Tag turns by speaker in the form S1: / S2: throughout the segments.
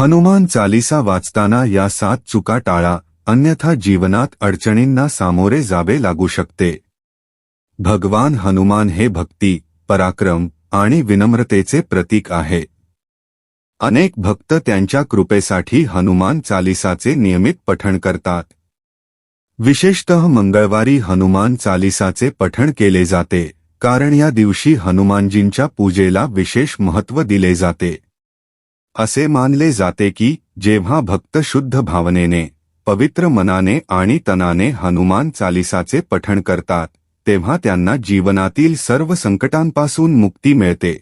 S1: हनुमान चालिसा वाचताना या सात चुका टाळा अन्यथा जीवनात अडचणींना सामोरे जावे लागू शकते. भगवान हनुमान हे भक्ती पराक्रम आणि विनम्रतेचे प्रतीक आहे. अनेक भक्त त्यांच्या कृपेसाठी हनुमान चालिसाचे नियमित पठण करतात. विशेषतः मंगळवारी हनुमान चालिसाचे पठण केले जाते कारण या दिवशी हनुमानजींच्या पूजेला विशेष महत्त्व दिले जाते. असे मानले जाते की जेव्हा भक्त शुद्ध भावनेने पवित्र मनाने आणि तनाने हनुमान चालिसाचे पठण करतात तेव्हा त्यांना जीवनातील सर्व संकटांपासून मुक्ती मिळते.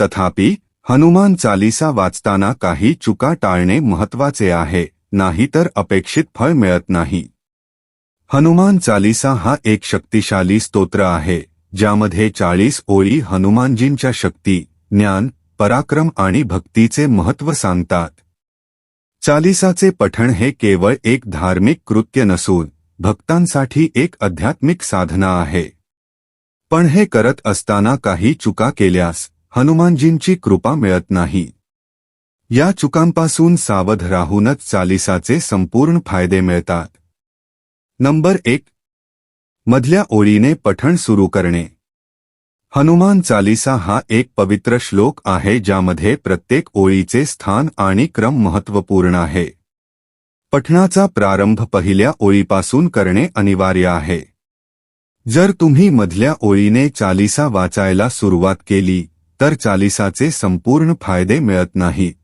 S1: तथापि हनुमान चालिसा वाचताना काही चुका टाळणे महत्त्वाचे आहे नाहीतर अपेक्षित फळ मिळत नाही. हनुमान चालिसा हा एक शक्तिशाली स्तोत्र आहे ज्यामध्ये चाळीस ओळी हनुमानजींच्या शक्ती ज्ञान पराक्रम आणि भक्तीचे महत्त्व सांगतात. चालिसाचे पठण हे केवळ एक धार्मिक कृत्य नसून भक्तांसाठी एक आध्यात्मिक साधना आहे. पण हे करत असताना काही चुका केल्यास हनुमानजींची कृपा मिळत नाही. या चुकांपासून सावध राहूनच चालिसाचे संपूर्ण फायदे मिळतात. नंबर एक. मधल्या ओळीने पठण सुरू करणे. हनुमान चालिसा हा एक पवित्र श्लोक आहे ज्यामध्ये प्रत्येक ओळीचे स्थान आणि क्रम महत्त्वपूर्ण आहे. पठणाचा प्रारंभ पहिल्या ओळीपासून करणे अनिवार्य आहे. जर तुम्ही मधल्या ओळीने चालिसा वाचायला सुरुवात केली तर चालिसाचे संपूर्ण फायदे मिळत नाहीत.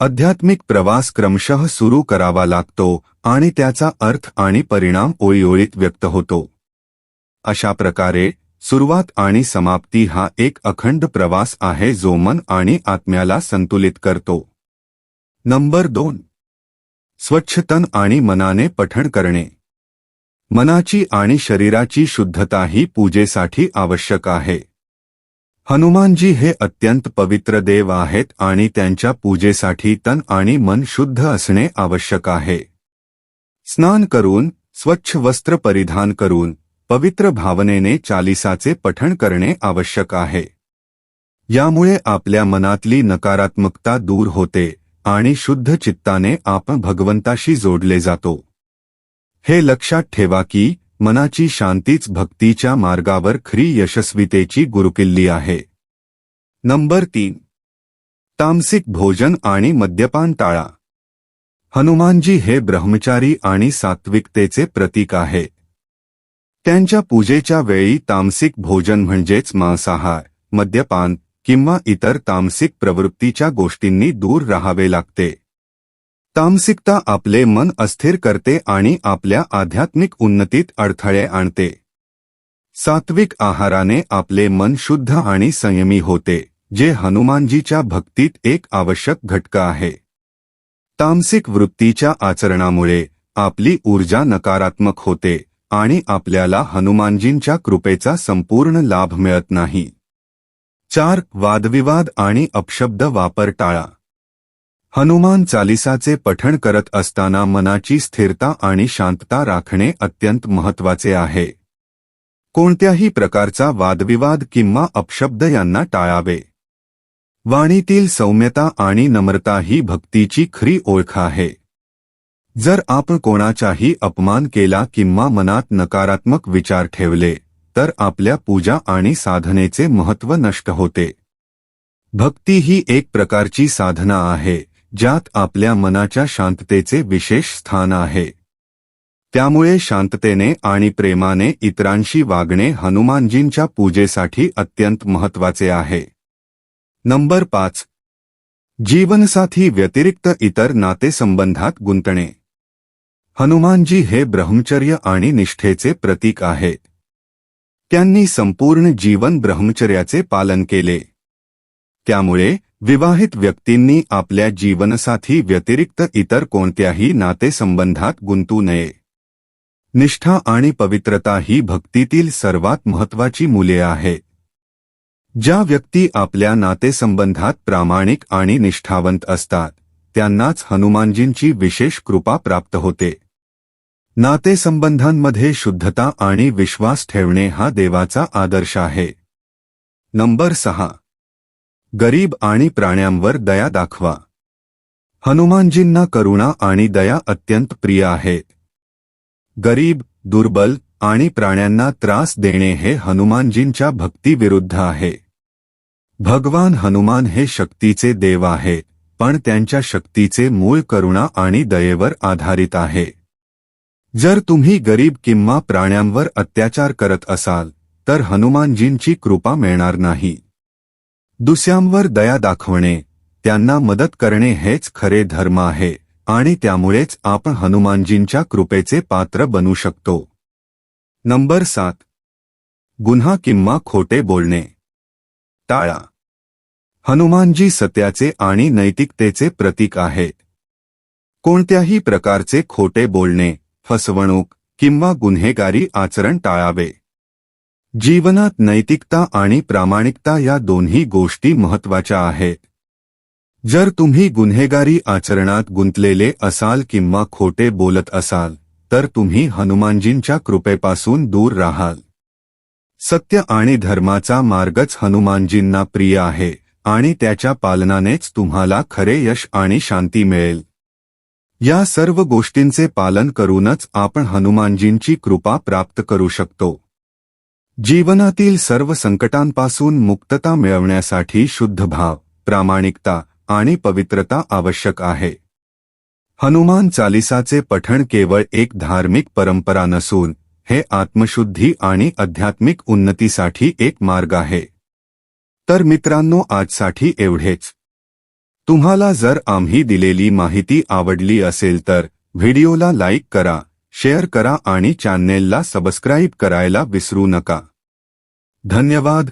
S1: आध्यात्मिक प्रवास क्रमशः सुरू करावा लागतो आणि त्याचा अर्थ आणि परिणाम ओळीओळीत व्यक्त होतो. अशा प्रकारे सुरुवात आणि समाप्ती हा एक अखंड प्रवास आहे जो मन आणि आत्म्याला संतुलित करतो. नंबर दोन. स्वच्छतन आणि मनाने पठण करणे. मनाची आणि शरीराची शुद्धता ही पूजेसाठी आवश्यक आहे. हनुमानजी हे अत्यंत पवित्र देव आहेत आणि त्यांच्या पूजेसाठी तन आणि मन शुद्ध असणे आवश्यक आहे. स्नान करून स्वच्छ वस्त्र परिधान करून पवित्र भावनेने चालिसाचे पठण करणे आवश्यक आहे. यामुळे आपल्या मनातली नकारात्मकता दूर होते आणि शुद्ध चित्ताने आपण भगवंताशी जोडले जातो. हे लक्षात ठेवा की मनाची शांतीच भक्तीच्या मार्गावर खरी यशस्वीतेची गुरुकिल्ली आहे. नंबर तीन. तामसिक भोजन आणि मद्यपान टाळा. हनुमानजी हे ब्रह्मचारी आणि सात्विकतेचे प्रतीक आहे. त्यांच्या पूजेच्या वेळी तामसिक भोजन म्हणजेच मांसाहार मद्यपान किंवा इतर तामसिक प्रवृत्तीच्या गोष्टींनी दूर राहावे लागते. तामसिकता आपले मन अस्थिर करते आणि आपल्या आध्यात्मिक उन्नतीत अडथळे आणते. सात्विक आहाराने आपले मन शुद्ध आणि संयमी होते जे हनुमानजीच्या भक्तीत एक आवश्यक घटक आहे. तामसिक वृत्तीच्या आचरणामुळे आपली ऊर्जा नकारात्मक होते आणि आपल्याला हनुमानजींच्या कृपेचा संपूर्ण लाभ मिळत नाही. चार वादविवाद आणि अपशब्द वापर टाळा. हनुमान चालिसाचे पठण करत असताना मनाची स्थिरता आणि शांतता राखणे अत्यंत महत्त्वाचे आहे. कोणत्याही प्रकारचा वादविवाद किंवा अपशब्द यांना टाळावे. वाणीतील सौम्यता आणि नम्रता ही भक्तीची खरी ओळख आहे. जर आपण कोणाचाही अपमान केला किंवा मनात नकारात्मक विचार ठेवले तर आपल्या पूजा आणि साधनेचे महत्त्व नष्ट होते. भक्ती ही एक प्रकारची साधना आहे ज्यात आपल्या मनाच्या शांततेचे विशेष स्थान आहे. त्यामुळे शांततेने आणि प्रेमाने इतरांशी वागणे हनुमानजींच्या पूजेसाठी अत्यंत महत्त्वाचे आहे. नंबर पाच. जीवनसाथी व्यतिरिक्त इतर नातेसंबंधात गुंतणे. हनुमानजी हे ब्रह्मचर्य आणि निष्ठेचे प्रतीक आहे. त्यांनी संपूर्ण जीवन ब्रह्मचर्याचे पालन केले. त्यामुळे विवाहित व्यक्तींनी आपल्या जीवनसाथी व्यतिरिक्त इतर कोणत्याही नातेसंबंधात गुंतू नये. निष्ठा आणि पवित्रता ही भक्तीतील सर्वात महत्वाची मुले आहेत ज्या व्यक्ती आपल्या नातेसंबंधात प्रामाणिक आणि निष्ठावंत असतात त्यांनाच हनुमानजींची विशेष कृपा प्राप्त होते. नातेसंबंधांमध्ये शुद्धता आणि विश्वास ठेवणे हा देवाचा आदर्श आहे. नंबर सहा. गरीब आणि प्राण्यांवर दया दाखवा. हनुमानजींना करुणा आणि दया अत्यंत प्रिय आहेत गरीब दुर्बल आणि प्राण्यांना त्रास देणे हे हनुमानजींच्या भक्तीविरुद्ध आहे. भगवान हनुमान हे शक्तीचे देव आहे पण त्यांच्या शक्तीचे मूळ करुणा आणि दयेवर आधारित आहे. जर तुम्ही गरीब किंवा प्राण्यांवर अत्याचार करत असाल तर हनुमानजींची कृपा मिळणार नाही. दुसऱ्यांवर दया दाखवणे त्यांना मदत करणे हेच खरे धर्म आहे आणि त्यामुळेच आपण हनुमानजींच्या कृपेचे पात्र बनू शकतो. नंबर सात. गुन्हा किंवा खोटे बोलणे. टाळा. हनुमानजी सत्याचे आणि नैतिकतेचे प्रतीक आहेत. कोणत्याही प्रकारचे खोटे बोलणे फसवणूक किंवा गुन्हेगारी आचरण टाळावे. जीवनात नैतिकता आणि प्रामाणिकता या दोन्ही गोष्टी महत्त्वाच्या आहेत. जर तुम्ही गुन्हेगारी आचरणात गुंतलेले असाल किंवा खोटे बोलत असाल तर तुम्ही हनुमानजींच्या कृपेपासून दूर राहाल. सत्य आणि धर्माचा मार्गच हनुमानजींना प्रिय आहे आणि त्याच्या पालनानेच तुम्हाला खरे यश आणि शांती मिळेल. या सर्व गोष्टींचे पालन करूनच आपण हनुमानजींची कृपा प्राप्त करू शकतो. जीवनातील सर्व संकटांपासून मुक्तता मिळवण्यासाठी शुद्ध भाव प्रामाणिकता आणि पवित्रता आवश्यक आहे. हनुमान चालिसाचे पठण केवळ एक धार्मिक परंपरा नसून हे आत्मशुद्धी आणि आध्यात्मिक उन्नतीसाठी एक मार्ग आहे. तर मित्रांनो आजसाठी एवढेच. तुम्हाला जर आम्ही दिलेली माहिती आवडली असेल तर व्हिडिओला लाईक करा शेअर करा आणि चॅनेलला सबस्क्राईब करायला विसरू नका. धन्यवाद.